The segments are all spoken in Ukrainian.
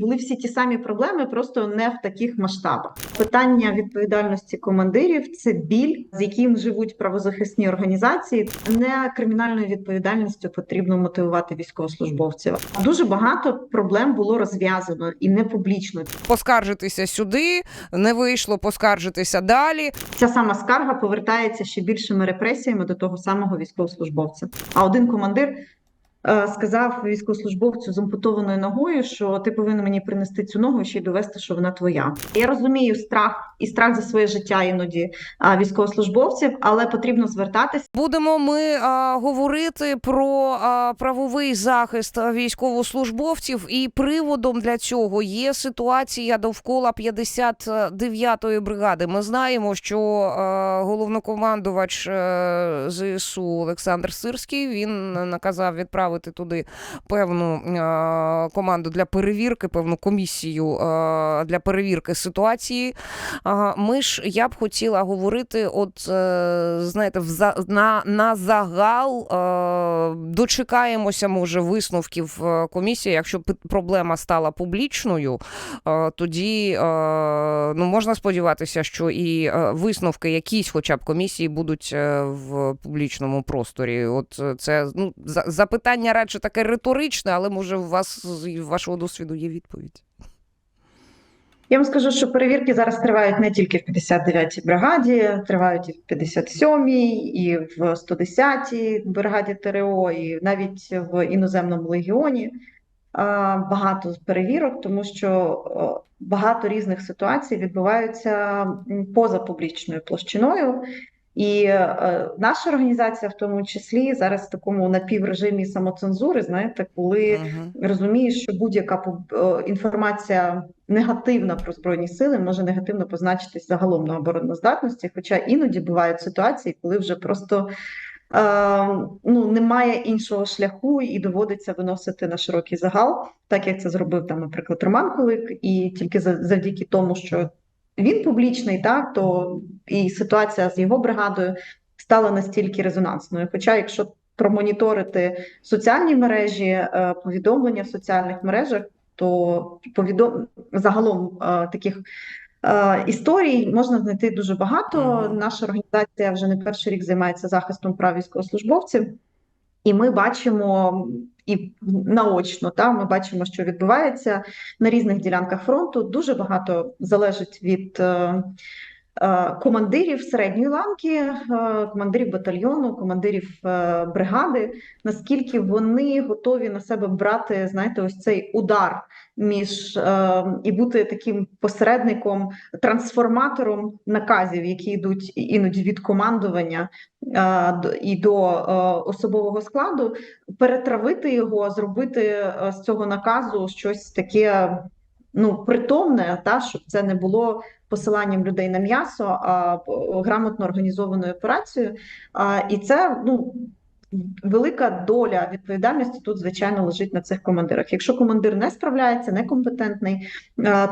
Були всі ті самі проблеми, просто не в таких масштабах. Питання відповідальності командирів це біль, з яким живуть правозахисні організації. Не кримінальною відповідальністю потрібно мотивувати військовослужбовців. Дуже багато проблем було розв'язано і не публічно. Поскаржитися сюди не вийшло, поскаржитися далі. Ця сама скарга повертається ще більшими репресіями до того самого військовослужбовця. А один командир сказав військовослужбовцю з ампутованою ногою, що ти повинен мені принести цю ногу і ще й довести, що вона твоя. Я розумію страх і страх за своє життя іноді військовослужбовців, але потрібно звертатися. Будемо ми а, говорити про а, правовий захист військовослужбовців, і приводом для цього є ситуація довкола 59-ї бригади. Ми знаємо, що а, головнокомандувач е, ЗСУ Олександр Сирський він наказав відправити туди певну а, команду для перевірки, певну комісію а, для перевірки ситуації. Ми ж я б хотіла говорити, от е, знаєте, на, на загал е, дочекаємося, може, висновків е, комісії. Якщо проблема стала публічною, е, тоді е, ну можна сподіватися, що і е, висновки якісь, хоча б комісії, будуть е, в публічному просторі. От е, це ну за- запитання радше таке риторичне, але може у вас з вашого досвіду є відповідь. Я вам скажу, що перевірки зараз тривають не тільки в 59-й бригаді, тривають і в 57-й, і в 110-й бригаді ТРО, і навіть в іноземному легіоні. Багато перевірок, тому що багато різних ситуацій відбуваються поза публічною площиною. І е, наша організація, в тому числі, зараз в такому напіврежимі самоцензури, знаєте, коли Мгм. розумієш, що будь-яка е, інформація негативна про збройні сили може негативно позначитись загалом на обороноздатності. Хоча іноді бувають ситуації, коли вже просто е, ну немає іншого шляху, і доводиться виносити на широкий загал, так як це зробив там, наприклад, Роман Кулик, і тільки завдяки тому, що він публічний, так то і ситуація з його бригадою стала настільки резонансною. Хоча, якщо промоніторити соціальні мережі, е, повідомлення в соціальних мережах, то повідом... загалом е, таких е, історій можна знайти дуже багато. Наша організація вже не перший рік займається захистом прав військовослужбовців, і ми бачимо і наочно, та ми бачимо, що відбувається на різних ділянках фронту. Дуже багато залежить від. Е, Командирів середньої ланки, е, командирів батальйону, командирів е, бригади, наскільки вони готові на себе брати, знаєте, ось цей удар між і бути таким посередником, трансформатором наказів, які йдуть іноді від командування і до особового складу, перетравити його, зробити з цього наказу щось таке ну притомне, та щоб це не було посиланням людей на м'ясо, а грамотно організованою операцією. І це ну. Велика доля відповідальності тут, звичайно, лежить на цих командирах. Якщо командир не справляється, некомпетентний,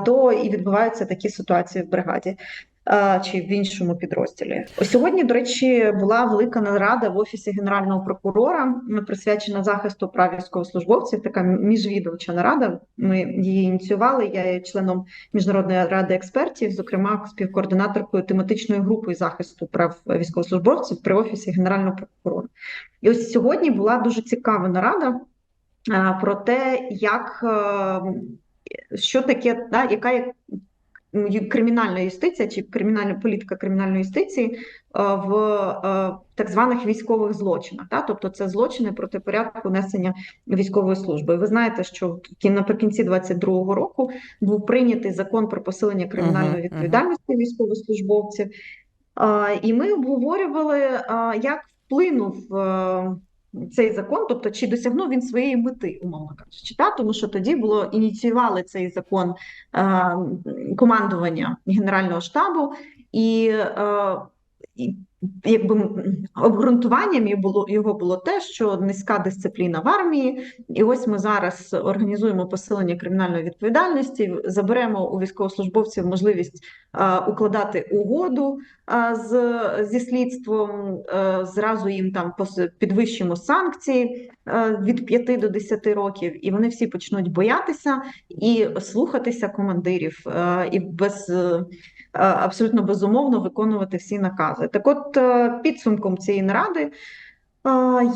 то і відбуваються такі ситуації в бригаді чи в іншому підрозділі. Сьогодні, до речі, була велика нарада в офісі генерального прокурора, присвячена захисту прав військовослужбовців. Така міжвідомча нарада. Ми її ініціювали. Я є членом міжнародної ради експертів, зокрема співкоординаторкою тематичної групи захисту прав військовослужбовців при офісі генерального прокурора. І ось сьогодні була дуже цікава нарада про те, як е, що таке, да, яка є кримінальна юстиція чи кримінальна політика кримінальної юстиції е, в е, так званих військових злочинах. Та? Тобто це злочини проти порядку несення військової служби. Ви знаєте, що наприкінці 22-го року був прийнятий закон про посилення кримінальної відповідальності військовослужбовців. І ми обговорювали, як вплинув е, цей закон, тобто чи досягнув він своєї мети, умовно кажучи, та? тому що тоді було ініціювали цей закон е, командування Генерального штабу, і е, якби обґрунтуванням його було те, що низька дисципліна в армії, і ось ми зараз організуємо посилення кримінальної відповідальності, заберемо у військовослужбовців можливість укладати угоду з зі слідством, зразу їм там підвищимо санкції від 5 до 10 років, і вони всі почнуть боятися і слухатися командирів, і без абсолютно безумовно виконувати всі накази. Так, от е, підсумком цієї наради. е,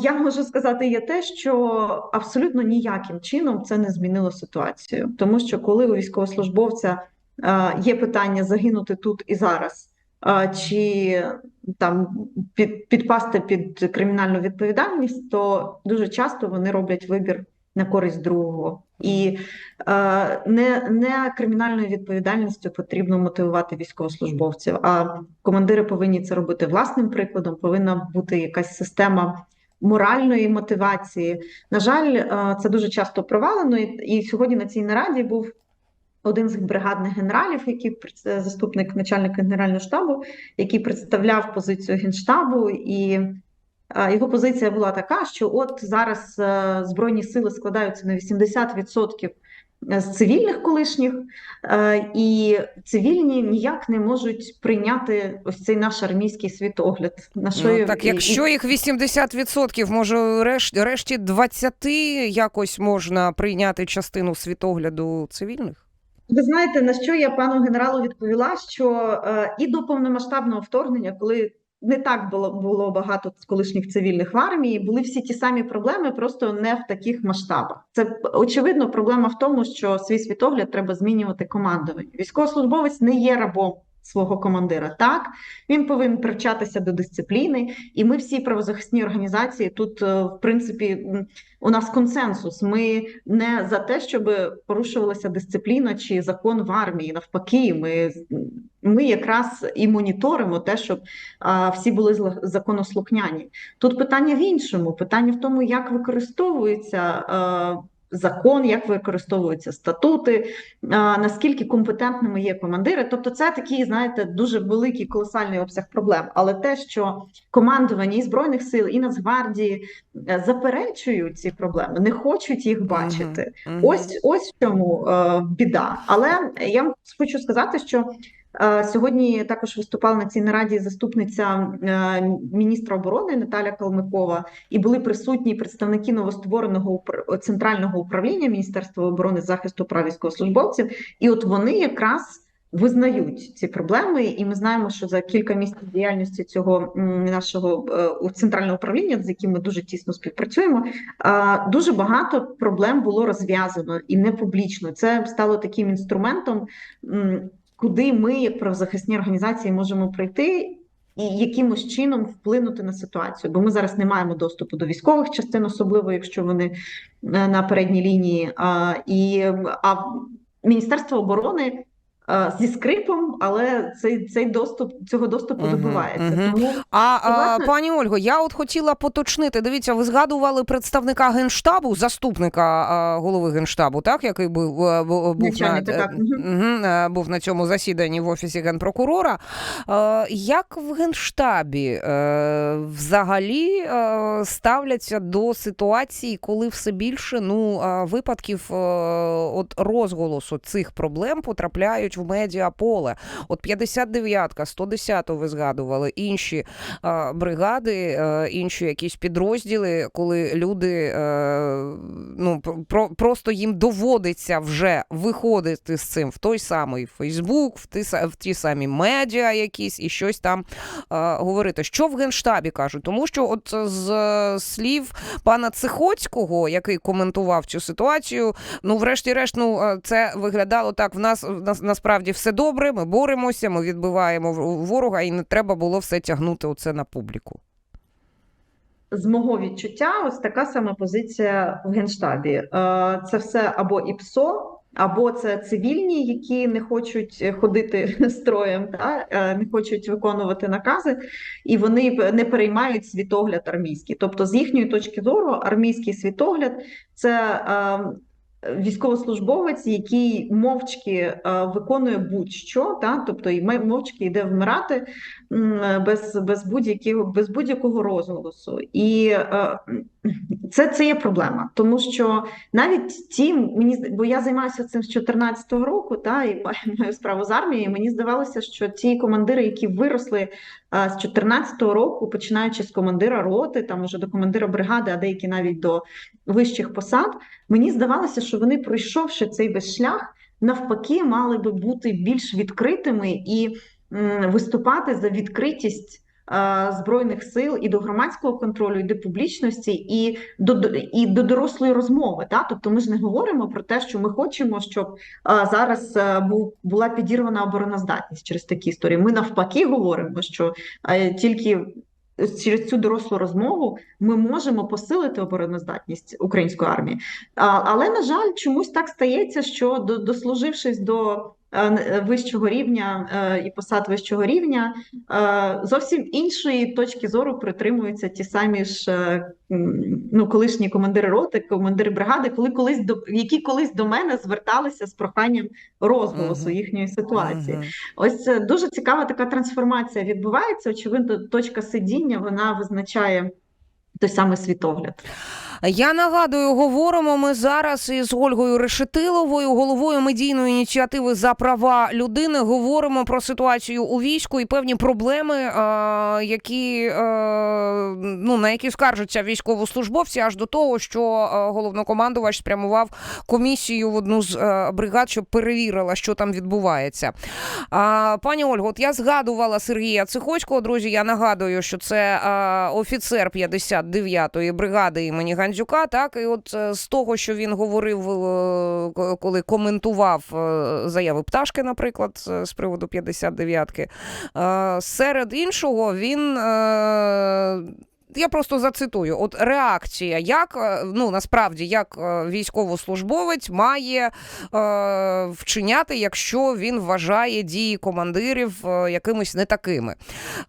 Я можу сказати є те, що абсолютно ніяким чином це не змінило ситуацію, тому що коли у військовослужбовця е, є питання загинути тут і зараз, е, чи там підпасти під кримінальну відповідальність, то дуже часто вони роблять вибір на користь другого. І е, не, не кримінальною відповідальністю потрібно мотивувати військовослужбовців, а командири повинні це робити власним прикладом, повинна бути якась система моральної мотивації. На жаль, е, це дуже часто провалено, і, і сьогодні на цій нараді був один з бригадних генералів, який пред- заступник начальника генерального штабу, який представляв позицію генштабу, і е, його позиція була така, що от зараз е, збройні сили складаються на 80% з цивільних колишніх, е, і цивільні ніяк не можуть прийняти ось цей наш армійський світогляд. На що Ну, так і- якщо їх 80%, може решт, решті 20 якось можна прийняти частину світогляду цивільних? Ви знаєте, на що я пану генералу відповіла, що е, і до повномасштабного вторгнення, коли не так було, було багато колишніх цивільних в армії, були всі ті самі проблеми, просто не в таких масштабах. Це очевидно, проблема в тому, що свій світогляд треба змінювати командування. Військовослужбовець не є рабом свого командира. Так він повинен привчатися до дисципліни, і ми всі правозахисні організації тут, е, в принципі, у нас консенсус. Ми не за те, щоб порушувалася дисципліна чи закон в армії. Навпаки, ми, ми якраз і моніторимо те, щоб а, всі були законослухняні. Тут питання в іншому: питання в тому, як використовується. а, Закон, як використовуються статути, наскільки компетентними є командири. Тобто, це такий, знаєте, дуже великий колосальний обсяг проблем. Але те, що командування і збройних сил, і Нацгвардії е, заперечують ці проблеми, не хочуть їх бачити. Мгм. Ось ось в чому е, біда. Але я хочу сказати, що сьогодні також виступала на цій нараді заступниця е, міністра оборони Наталя Калмикова, і були присутні представники новоствореного центрального управління Міністерства оборони захисту прав військовослужбовців. І от вони якраз. Визнають ці проблеми, і ми знаємо, що за кілька місяців діяльності цього нашого е, центрального управління, з яким ми дуже тісно співпрацюємо, Дуже багато проблем було розв'язано і не публічно. Це стало таким інструментом, куди ми, як правозахисні організації, можемо прийти і якимось чином вплинути на ситуацію. Бо ми зараз не маємо доступу до військових частин, особливо якщо вони е, на передній лінії. А, І а Міністерство оборони. Е, Зі скрипом, але цей, цей доступ цього доступу добувається. мгм. Тому А, а пані Ольго, я от хотіла поточнити. Дивіться, ви згадували представника генштабу, заступника а, голови генштабу, так який був, е, бу- був на Начальника, так, е, був на цьому засіданні в офісі генпрокурора. Е, Як в генштабі е, взагалі е, ставляться до ситуації, коли все більше ну е, випадків е, от розголосу цих проблем потрапляють в медіаполе? От 59-ка, 110-ту ви згадували, інші е, бригади, е, інші якісь підрозділи, коли люди е, ну, про, просто їм доводиться вже виходити з цим в той самий Фейсбук, в ті, в ті самі медіа якісь і щось там е, говорити. Що в генштабі кажуть? Тому що, от з е, слів пана Цихоцького, який коментував цю ситуацію, ну, врешті-решт, ну е, це виглядало так. В нас, в нас насправді все добре. Ми боремося, ми відбиваємо ворога, і не треба було все тягнути оце на публіку. з мого відчуття, ось така сама позиція в генштабі. Е, Це все або ІПСО, або це цивільні, які не хочуть ходити строєм, та е, не хочуть виконувати накази, і вони не переймають світогляд армійський. Тобто, з їхньої точки зору, армійський світогляд це. Військовослужбовець, який мовчки е, виконує будь-що, та тобто і мовчки йде вмирати без, без будь-якого без будь-якого розголосу, і е, це, це є проблема, тому що навіть ті мені бо я займаюся цим з 2014 року, та і маю, справу з армією. Мені здавалося, що ті командири, які виросли а, з 2014 року, починаючи з командира роти, там уже до командира бригади, а деякі навіть до вищих посад, мені здавалося, що вони, пройшовши цей весь шлях, навпаки, мали би бути більш відкритими і виступати за відкритість. Е, Збройних сил і до громадського контролю, і до публічності, і до, і до дорослої розмови. Та? Тобто ми ж не говоримо про те, що ми хочемо, щоб е, зараз е, був, була підірвана обороноздатність через такі історії. Ми навпаки говоримо, що тільки через цю дорослу розмову ми можемо посилити обороноздатність української армії. Але на жаль, чомусь так стається, що до, дослужившись до вищого рівня е, і посад вищого рівня, е, зовсім іншої точки зору притримуються ті самі ж е, ну, колишні командири роти, командири бригади, коли колись до які колись до мене зверталися з проханням розголосу Мгм. їхньої ситуації. Мгм. Ось е, дуже цікава така трансформація відбувається. Очевидно, точка сидіння вона визначає той самий світогляд. Я нагадую, говоримо ми зараз із Ольгою Решетиловою, головою медійної ініціативи за права людини. Говоримо про ситуацію у війську і певні проблеми, е, які е, ну на які скаржаться військовослужбовці, аж до того, що е, головнокомандувач спрямував комісію в одну з бригад, щоб перевірила, що там відбувається. Пані Ольго, от я згадувала Сергія Цихоцького. Друзі, я нагадую, що це офіцер 59-ї бригади імені Гандзюка. Так, і от е, з того, що він говорив, е, коли коментував е, заяви Пташки, наприклад, з приводу 59-ки, е, серед іншого він. Я просто зацитую: от реакція, як е, ну насправді як е, військовослужбовець має е, вчиняти, якщо він вважає дії командирів е, якимись не такими.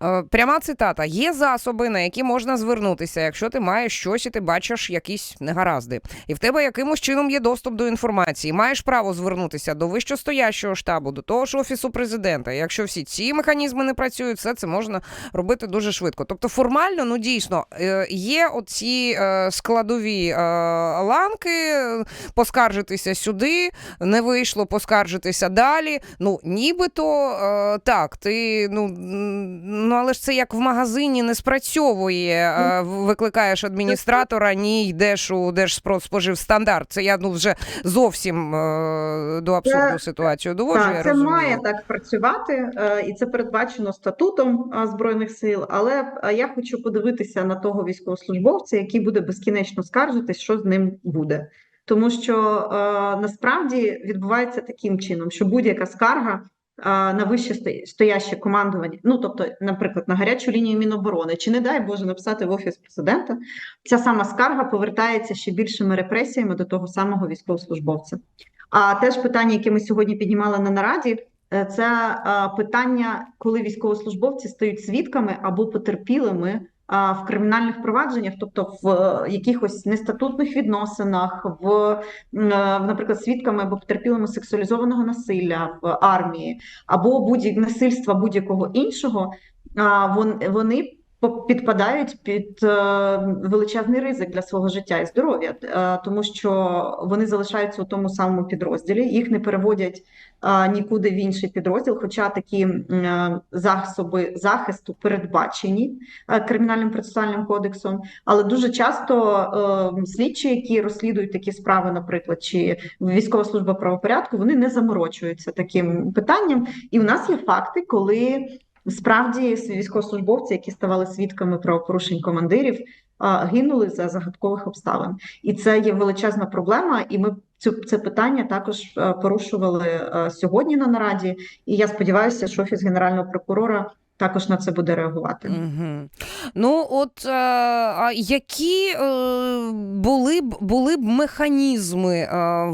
Е, пряма цитата: є засоби, на які можна звернутися, якщо ти маєш щось і ти бачиш якісь негаразди, і в тебе якимось чином є доступ до інформації. Маєш право звернутися до вищостоящого штабу, до того ж офісу президента. Якщо всі ці механізми не працюють, все це можна робити дуже швидко. Тобто, формально, ну дійсно, е, є оці е, складові е, ланки, поскаржитися сюди, не вийшло поскаржитися далі. Ну, нібито так, ти ну, ну але ж це як в магазині не спрацьовує. Е, викликаєш адміністратора, ні, йдеш у Держпродспоживстандарт. Це я ну вже зовсім до абсурду ситуацію доводжу. я це розумію. має так працювати, і це передбачено статутом збройних сил. Але я хочу подивитися на того військовослужбовця, який буде безкінечно скаржитись, що з ним буде. Тому що е, насправді відбувається таким чином, що будь-яка скарга е, на вище стояще командування, ну тобто, наприклад, на гарячу лінію Міноборони, чи не дай Боже написати в офіс президента, ця сама скарга повертається ще більшими репресіями до того самого військовослужбовця. А теж питання, яке ми сьогодні піднімали на нараді, е, це е, питання, коли військовослужбовці стають свідками або потерпілими в кримінальних провадженнях, тобто в е, якихось нестатутних відносинах, в, е, наприклад, свідками або потерпілими сексуалізованого насилля в армії, або будь насильства будь-якого іншого, вони підпадають під е, величезний ризик для свого життя і здоров'я, е, тому що вони залишаються у тому самому підрозділі, їх не переводять е, нікуди в інший підрозділ, хоча такі засоби захисту передбачені кримінальним процесуальним кодексом. Але дуже часто слідчі, які розслідують такі справи, наприклад, чи військова служба правопорядку, вони не заморочуються таким питанням. І у нас є факти, коли Справді військовослужбовці, які ставали свідками правопорушень командирів, гинули за загадкових обставин, і це є величезна проблема. І ми цю це питання також е, порушували е, сьогодні на нараді. І я сподіваюся, що офіс генерального прокурора також на це буде реагувати. Угу. Ну, от е, а які е, були б були б механізми, е,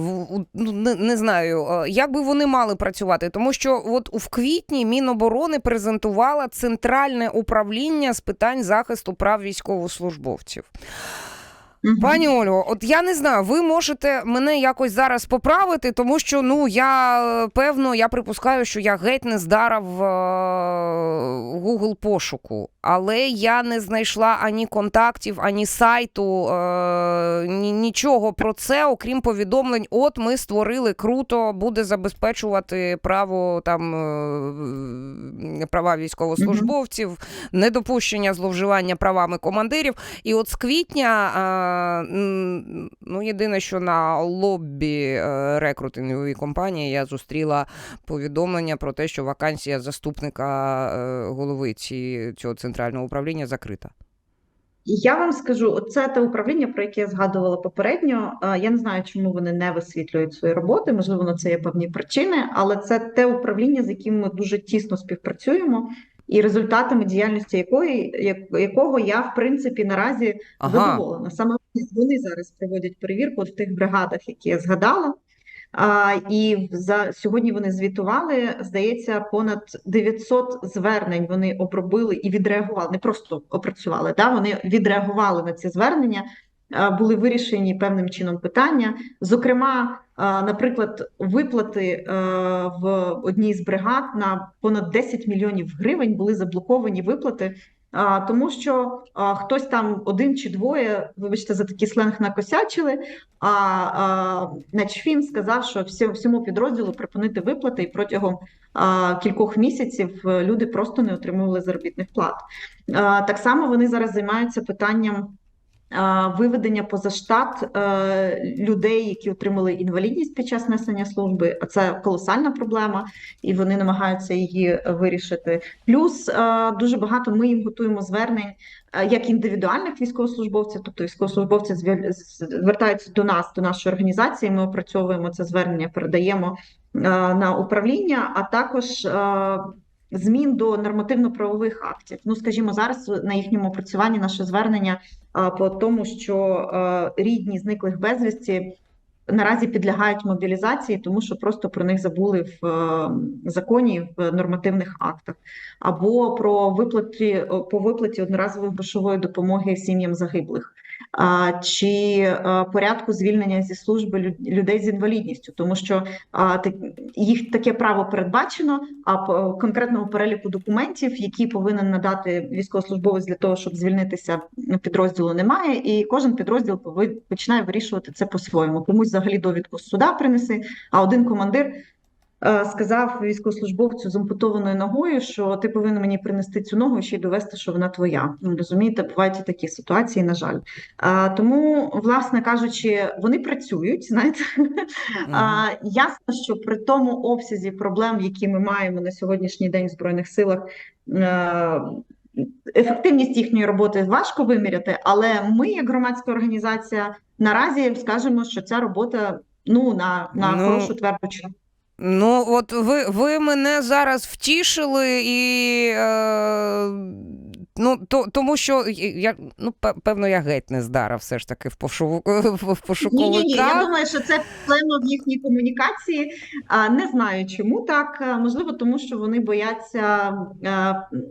ну, не, не знаю, як би вони мали працювати? Тому що от в квітні Міноборони презентувала центральне управління з питань захисту прав військовослужбовців. Пані Ольго, от я не знаю, ви можете мене якось зараз поправити, тому що ну я е, певно, я припускаю, що я геть не здарав е, Google пошуку, але я не знайшла ані контактів, ані сайту, е, ні, нічого про це, окрім повідомлень. От ми створили круто, буде забезпечувати право там е, права військовослужбовців, недопущення зловживання правами командирів. І от з квітня, ну єдине, що на лобі е, рекрутингової компанії я зустріла повідомлення про те, що вакансія заступника е, голови ці, цього центрального управління закрита. Я вам скажу, це те управління, про яке я згадувала попередньо. Е, Я не знаю, чому вони не висвітлюють свої роботи. Можливо, на це є певні причини, але це те управління, з яким ми дуже тісно співпрацюємо, і результатами діяльності якої якого я в принципі наразі Ага. задоволена. Саме вони зараз проводять перевірку в тих бригадах, які я згадала. А, і за сьогодні вони звітували, здається, понад 900 звернень вони обробили і відреагували, не просто опрацювали, да, вони відреагували на ці звернення, були вирішені певним чином питання. Зокрема, наприклад, виплати в одній з бригад на понад 10 мільйонів гривень були заблоковані виплати. А, тому що а, хтось там один чи двоє, вибачте, за такий сленг накосячили, а, а Начфін сказав, що всьому підрозділу припинити виплати, і протягом а, кількох місяців е, люди просто не отримували заробітних плат. А, так само вони зараз займаються питанням. Виведення поза штат е, людей, які отримали інвалідність під час несення служби, а це колосальна проблема, і вони намагаються її вирішити. Плюс е, дуже багато ми їм готуємо звернень е, як індивідуальних військовослужбовців, тобто військовослужбовці звертаються до нас, до нашої організації. Ми опрацьовуємо це звернення, передаємо е, на управління, а також е, змін до нормативно-правових актів. Ну, скажімо, зараз на їхньому опрацюванні наше звернення по тому, що рідні зниклих безвісті. Наразі підлягають мобілізації, тому що просто про них забули в законі в нормативних актах, або про виплаті по виплаті одноразової грошової допомоги сім'ям загиблих, чи е, порядку звільнення зі служби лю- людей з інвалідністю, тому що їх таке право передбачено, а по конкретному переліку документів, які повинен надати військовослужбовець для того, щоб звільнитися підрозділу, немає, і кожен підрозділ починає вирішувати це по-своєму. Комусь взагалі довідку з суда принеси, а один командир. Е, Сказав військовослужбовцю з ампутованою ногою, що ти повинен мені принести цю ногу і ще й довести, що вона твоя. Ну, Розумієте, бувають і такі ситуації, на жаль. А, тому, власне кажучи, вони працюють. Знаєте, а, ясно, що при тому обсязі проблем, які ми маємо на сьогоднішній день в збройних силах. е, Ефективність їхньої роботи важко виміряти, але ми, як громадська організація, наразі скажемо, що ця робота ну на, на Ну, хорошу тверду чергу. Ну, от ви, ви мене зараз втішили і. Е, ну, то, тому що я, ну, пе- певно, я геть не здара все ж таки в, пошуку, в Ні, ні, ні. Я думаю, що це проблема в їхній комунікації. А, Не знаю, чому так. Можливо, тому що вони бояться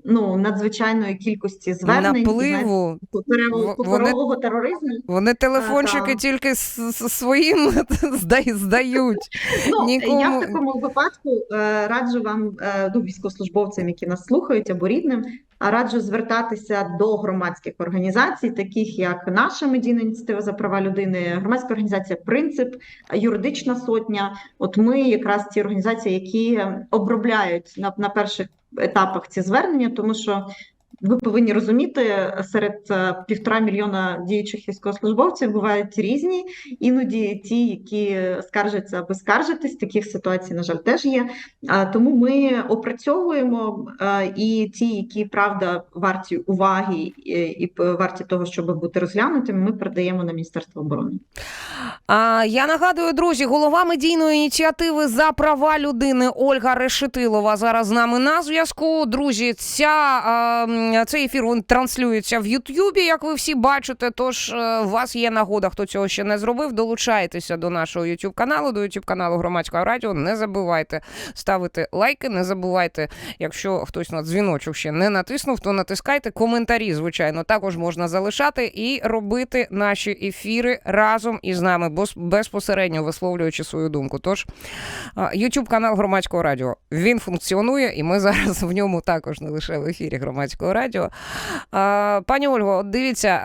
ну надзвичайної кількості звернень Напливу. паперового- тероризму. Вони телефончики так. тільки своїм зда- здають. Ну, Нікому- я в такому випадку е, раджу вам, е, ну, військовослужбовцям, які нас слухають, або рідним, а раджу звертатися до громадських організацій, таких як наша медійна ініціатива за права людини, громадська організація Принцип, юридична сотня. От ми якраз ті організації, які обробляють на, на перших етапах ці звернення, тому що. Ви повинні розуміти, серед е, півтора мільйона діючих військовослужбовців бувають різні, Іноді ті, які скаржаться аби скаржитись, таких ситуацій, на жаль, теж є. Тому ми опрацьовуємо і ті, які правда варті уваги і, варті того, щоб бути розглянутими, ми передаємо на Міністерство оборони. Я нагадую, друзі, голова медійної ініціативи за права людини Ольга Решетилова зараз з нами на зв'язку. Друзі, ця а, м, м, цей ефір він транслюється в Ютубі, як ви всі бачите. Тож е, у вас є нагода, хто цього ще не зробив. Долучайтеся до нашого Ютуб каналу, до Ютуб каналу Громадського радіо. Не забувайте ставити лайки, не забувайте, якщо хтось на дзвіночок ще не натиснув, то натискайте коментарі. Звичайно, також можна залишати і робити наші ефіри разом із нами, безпосередньо висловлюючи свою думку. Тож Ютуб канал громадського радіо він функціонує, і ми зараз в ньому також не лише в ефірі громадського радіо. А, Пані Ольго, дивіться,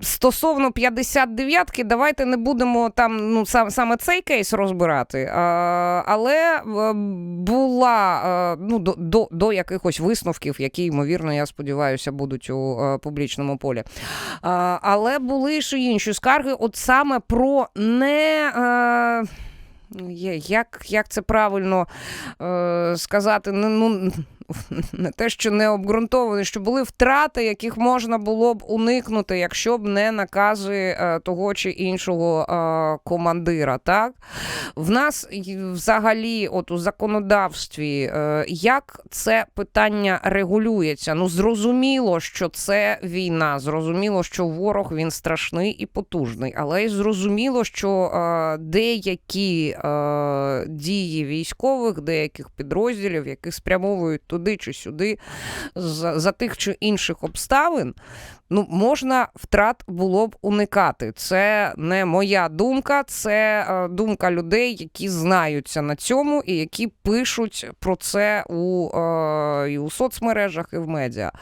стосовно 59-ки, давайте не будемо там ну, сам, саме цей кейс розбирати, але була ну, до, до, якихось висновків, які, ймовірно, я сподіваюся, будуть у е, публічному полі. Але були ж і інші скарги, от саме про не. Е, як, як це правильно е, сказати? Ну, ну, не те, що не обґрунтовані, що були втрати, яких можна було б уникнути, якщо б не накази е, того чи іншого е, командира. Так? В нас взагалі, от у законодавстві, е, як це питання регулюється? Ну, зрозуміло, що це війна, зрозуміло, що ворог він страшний і потужний, але й зрозуміло, що деякі дії військових, деяких підрозділів, які спрямовують туди чи сюди за, за тих чи інших обставин. Ну, можна втрат було б уникати. Це не моя думка, це е, думка людей, які знаються на цьому і які пишуть про це у, е, і у соцмережах, і в медіа.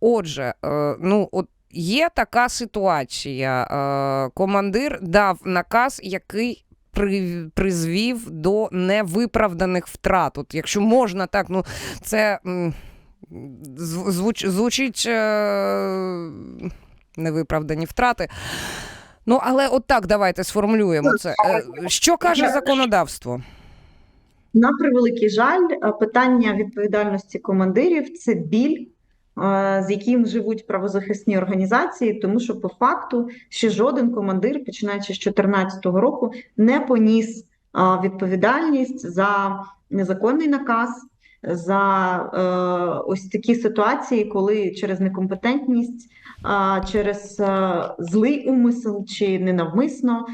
Отже, е, ну от. Є така ситуація. Е, командир дав наказ, який призвів до невиправданих втрат. От якщо можна так, ну це звуч, звучить е, невиправдані втрати. Ну, але от так давайте сформулюємо це. Е, Що каже законодавство? На превеликий жаль, е, питання відповідальності командирів це біль, з яким живуть правозахисні організації, тому що по факту ще жоден командир, починаючи з 2014 року, не поніс е, відповідальність за незаконний наказ. За е, ось такі ситуації, коли через некомпетентність, е, через е, злий умисел чи ненавмисно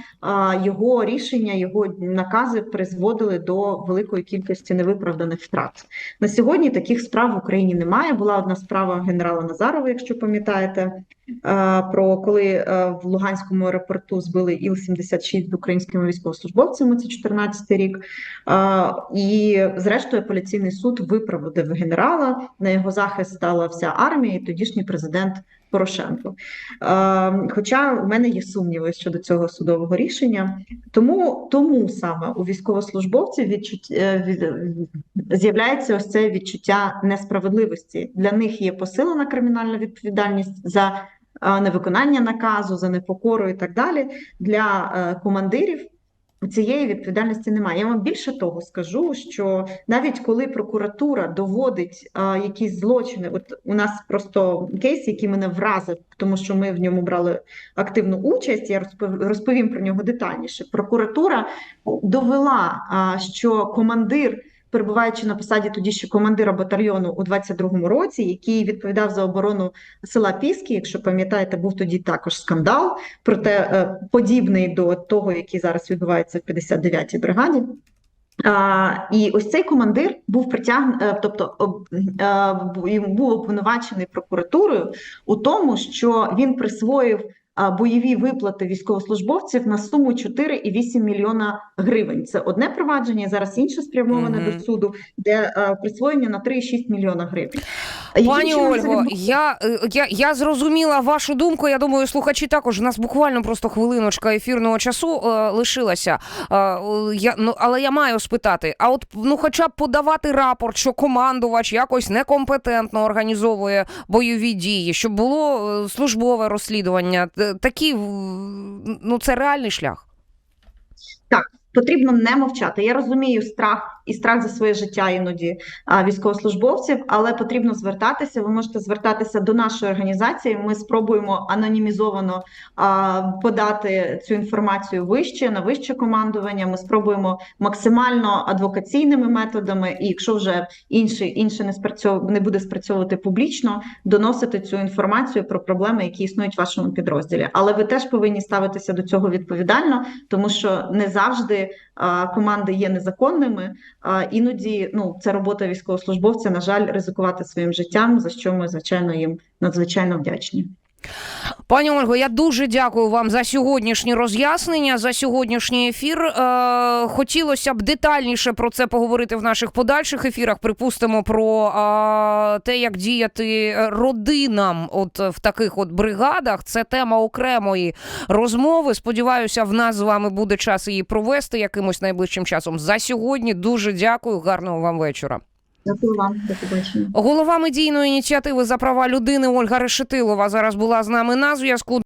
його рішення, його накази призводили до великої кількості невиправданих втрат. На сьогодні таких справ в Україні немає. Була одна справа генерала Назарова, якщо пам'ятаєте, е, про коли е, в Луганському аеропорту збили Іл-76 з українськими військовослужбовцями, це 14 рік. І зрештою апеляційний суд виправдав генерала. На його захист стала вся армія, і тодішній президент Порошенко. Е, Хоча у мене є сумніви щодо цього судового рішення, тому тому саме у військовослужбовців відчут... е, від... з'являється ось це відчуття несправедливості. Для них є посилена кримінальна відповідальність за е, невиконання наказу, за непокору і так далі. Для е, командирів цієї відповідальності немає. Я вам більше того скажу, що навіть коли прокуратура доводить а, якісь злочини, от у нас просто кейс, який мене вразив, тому що ми в ньому брали активну участь. Я розпов- розповім про нього детальніше. Прокуратура довела, а, що командир. Перебуваючи на посаді тоді ще командира батальйону у 22-му році, який відповідав за оборону села Піски, якщо пам'ятаєте, був тоді також скандал, проте е, подібний до того, який зараз відбувається в 59-й бригаді. А, і ось цей командир був притягнений, тобто об- е, був обвинувачений прокуратурою у тому, що він присвоїв бойові виплати військовослужбовців на суму 4,8 мільйона гривень. Це одне провадження, зараз інше спрямоване Мгм. до суду, де е, присвоєння на 3,6 мільйона гривень. Пані Ольго, я, е, я, я зрозуміла вашу думку. Я думаю, слухачі також. У нас буквально просто хвилиночка ефірного часу е, лишилася. Е, е, я, ну, але я маю спитати: а от ну, хоча б подавати рапорт, що командувач якось некомпетентно організовує бойові дії, щоб було е, службове розслідування. Такі ну це реальний шлях. Так, потрібно не мовчати. Я розумію страх і страх за своє життя іноді військовослужбовців, але потрібно звертатися. Ви можете звертатися до нашої організації. Ми спробуємо анонімізовано подати цю інформацію вище на вище командування. Ми спробуємо максимально адвокаційними методами, і якщо вже інше інше не спрацьов... не буде спрацьовувати публічно, доносити цю інформацію про проблеми, які існують в вашому підрозділі. Але ви теж повинні ставитися до цього відповідально, тому що не завжди команди є незаконними. А, іноді ну це робота військовослужбовця. На жаль, ризикувати своїм життям, за що ми звичайно їм надзвичайно вдячні. Пані Ольго, я дуже дякую вам за сьогоднішні роз'яснення, за сьогоднішній ефір. Е, хотілося б детальніше про це поговорити в наших подальших ефірах. Припустимо про е, те, як діяти родинам, от в таких от бригадах. Це тема окремої розмови. Сподіваюся, в нас з вами буде час її провести якимось найближчим часом. За сьогодні дуже дякую. Гарного вам вечора. Дякую вам, до побачення. Голова медійної ініціативи за права людини Ольга Решетилова зараз була з нами на зв'язку.